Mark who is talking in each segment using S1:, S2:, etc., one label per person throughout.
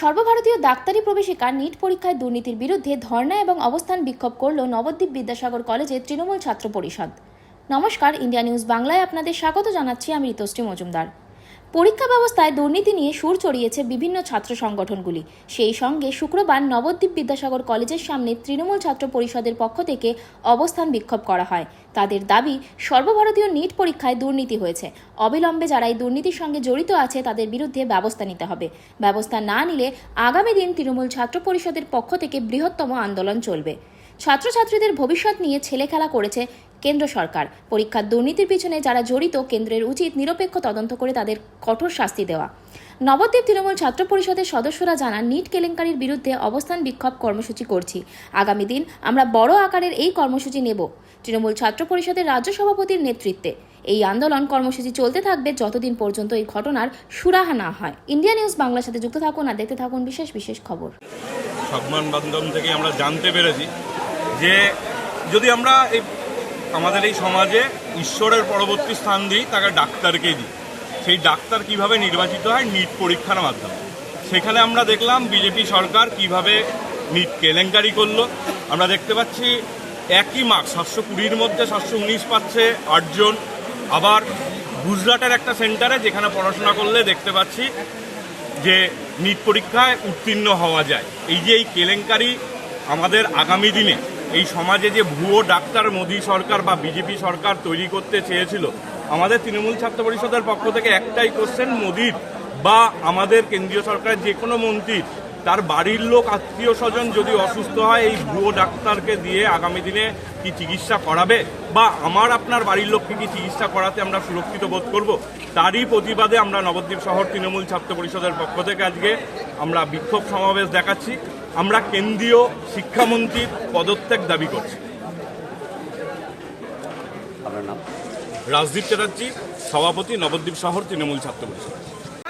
S1: সর্বভারতীয় ডাক্তারি প্রবেশিকা নিট পরীক্ষায় দুর্নীতির বিরুদ্ধে ধর্ণা এবং অবস্থান বিক্ষোভ করল নবদ্বীপ বিদ্যাসাগর কলেজের তৃণমূল ছাত্র পরিষদ। নমস্কার, ইন্ডিয়া নিউজ বাংলায় আপনাদের স্বাগত জানাচ্ছি, আমি ঋতশ্রী মজুমদার। পরীক্ষা ব্যবস্থায় দুর্নীতি নিয়ে সুর চড়িয়েছে বিভিন্ন ছাত্র সংগঠনগুলি। সেই সঙ্গে শুক্রবার নবদ্বীপ বিদ্যাসাগর কলেজের সামনে তৃণমূল ছাত্র পরিষদের পক্ষ থেকে অবস্থান বিক্ষোভ করা হয়। তাদের দাবি, সর্বভারতীয় নিট পরীক্ষায় দুর্নীতি হয়েছে। অবিলম্বে যারা এই দুর্নীতির সঙ্গে জড়িত আছে, তাদের বিরুদ্ধে ব্যবস্থা নিতে হবে। ব্যবস্থা না নিলে আগামী দিন তৃণমূল ছাত্র পরিষদের পক্ষ থেকে বৃহত্তম আন্দোলন চলবে। ছাত্রছাত্রীদের ভবিষ্যৎ নিয়ে ছেলেখেলা করেছে কেন্দ্র সরকার। পরীক্ষার দুর্নীতির পিছনে যারা জড়িত, কেন্দ্রের উচিত নিরপেক্ষ তদন্ত করে তাদের কঠোর শাস্তি দেওয়া। নবদ্বীপ তৃণমূল ছাত্র পরিষদের সদস্যরা জানান, নিট কেলেঙ্কারির বিরুদ্ধে অবস্থান বিক্ষোভ কর্মসূচি করছি। আগামী দিন আমরা বড় আকারের এই কর্মসূচি নেব। তৃণমূল ছাত্র পরিষদের রাজ্য সভাপতির নেতৃত্বে এই আন্দোলন কর্মসূচি চলতে থাকবে যতদিন পর্যন্ত এই ঘটনার সুরাহা না হয়। ইন্ডিয়া নিউজ বাংলার সাথে যুক্ত থাকুন আর দেখতে থাকুন বিশেষ বিশেষ খবর।
S2: মাধ্যম থেকে আমরা জানতে পেরেছি যে যদি আমরা এই আমাদের এই সমাজে ঈশ্বরের পরবর্তী স্থান দিই, তাকে ডাক্তারকে দিই। সেই ডাক্তার কীভাবে নির্বাচিত হয়? নিট পরীক্ষার মাধ্যমে। সেখানে আমরা দেখলাম বিজেপি সরকার কীভাবে নিট কেলেঙ্কারি করল। আমরা দেখতে পাচ্ছি একই মার্ক সাতশো কুড়ির মধ্যে সাতশো উনিশ পাচ্ছে আটজন। আবার গুজরাটের একটা সেন্টারে যেখানে পড়াশোনা করলে দেখতে পাচ্ছি যে নিট পরীক্ষায় উত্তীর্ণ হওয়া যায়। এই যে এই কেলেঙ্কারি আমাদের আগামী দিনে এই সমাজে যে ভুয়ো ডাক্তার, মোদী সরকার বা বিজেপি সরকার তৈরি করতে চেয়েছিল, আমাদের তৃণমূল ছাত্র পরিষদের পক্ষ থেকে একটাই কোশ্চেন মোদীর বা আমাদের কেন্দ্রীয় সরকারের যে কোনো মন্ত্রীর। তার বাড়ির লোক, আত্মীয় স্বজন যদি অসুস্থ হয়, এই ভুয়ো ডাক্তারকে দিয়ে আগামী দিনে কি চিকিৎসা করাবে? বা আমার, আপনার বাড়ির লোককে কি চিকিৎসা করাতে আমরা সুরক্ষিত বোধ করব? তারই প্রতিবাদে আমরা নবদ্বীপ শহর তৃণমূল ছাত্র পরিষদের পক্ষ থেকে আজকে আমরা বিক্ষোভ সমাবেশ দেখাচ্ছি। আমরা কেন্দ্রীয় শিক্ষামন্ত্রীর পদত্যাগ দাবি করছি। রাজদীপ চ্যাটার্জি সভাপতি নবদ্বীপ শহর তৃণমূল ছাত্র পরিষদ।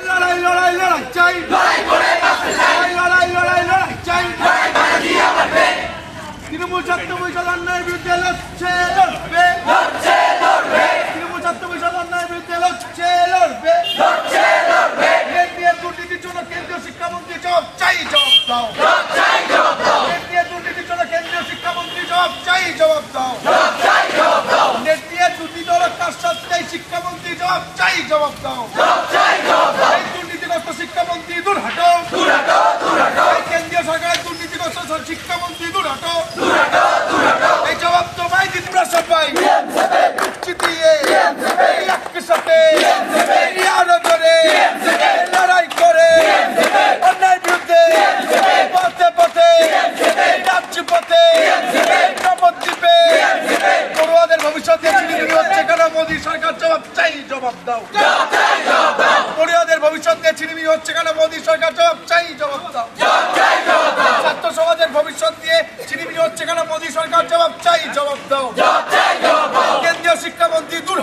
S3: লড়াই লড়াই লড়াই চাই। লড়াই করে লড়াই লড়াই লড়াই লড়াই চাই। লড়াই করে দিয়ে আমাদের তৃণমূল ছাত্র পরিষদ অন্যায়ের বিরুদ্ধে লড়ছে লড়বে। লড়ছে লড়বে। তৃণমূল ছাত্র পরিষদ অন্যায়ের বিরুদ্ধে লড়ছে লড়বে। লড়ছে লড়বে। কেন্দ্রীয় দুর্নীতির জন্য কেন্দ্রীয় শিক্ষামন্ত্রী জবাব চাই জবাব দাও জবাব চাই জবাব দাও কেন্দ্রীয় দুর্নীতির জন্য কেন্দ্রীয় শিক্ষামন্ত্রী জবাব চাই জবাব দাও জবাব চাই জবাব দাও কেন্দ্রীয় দুর্নীতি রক্ষার সত্ত্বেই শিক্ষামন্ত্রী জবাব চাই জবাব দাও। দুর্নীতিগ্রস্ত শিক্ষামন্ত্রী দূর হাটো। কেন্দ্রীয় সরকারের দুর্নীতিগ্রস্ত শিক্ষামন্ত্রী দূর হাটো এই জবাব তোমায় দিতে আমরা সবাই চিতিয়ে একসাথে আরও করে লড়াই করে অন্যায় বিরুদ্ধে পথে পথে নামছি পথে নবদ্বীপে পড়ুয়াদের মোদী সরকার জবাব চাই, জবাব দাও। পড়ুয়াদের ছিনিমিনি হচ্ছে কেন? মোদী সরকার দাও। ছাত্র ভবিষ্যৎ দিয়ে ছিনিমিনি হচ্ছে কেন? মোদী সরকার জবাব চাই, জবাব দাও। কেন্দ্রীয় শিক্ষামন্ত্রী, দূর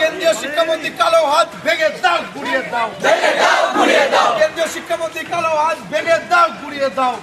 S3: কেন্দ্রীয় শিক্ষামন্ত্রী, কালো হাত ভেঙে দাও, গুড়িয়ে দাও। কেন্দ্রীয় শিক্ষামন্ত্রী, কালো হাত ভেঙে দাও, গুড়িয়ে দাও।